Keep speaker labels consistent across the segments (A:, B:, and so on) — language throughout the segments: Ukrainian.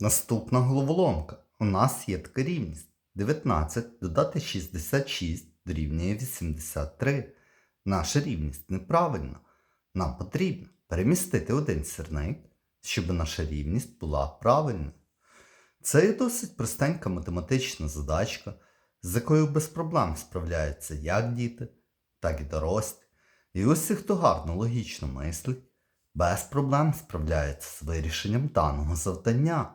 A: Наступна головоломка. У нас є така рівність. 19 додати 66 дорівнює 83. Наша рівність неправильна. Нам потрібно перемістити один сірник, щоб наша рівність була правильною. Це є досить простенька математична задачка, з якою без проблем справляються як діти, так і дорослі. І усі, хто гарно логічно мислить, без проблем справляється з вирішенням даного завдання.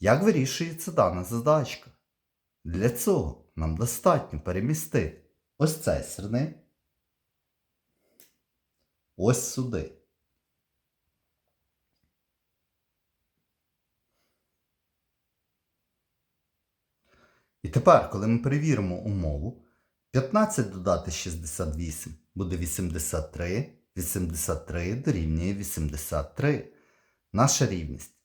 A: Як вирішується дана задачка? Для цього нам достатньо перемістити ось цей сірник ось сюди. І тепер, коли ми перевіримо умову, 15 додати 68 буде 83, 83 дорівнює 83. Наша рівність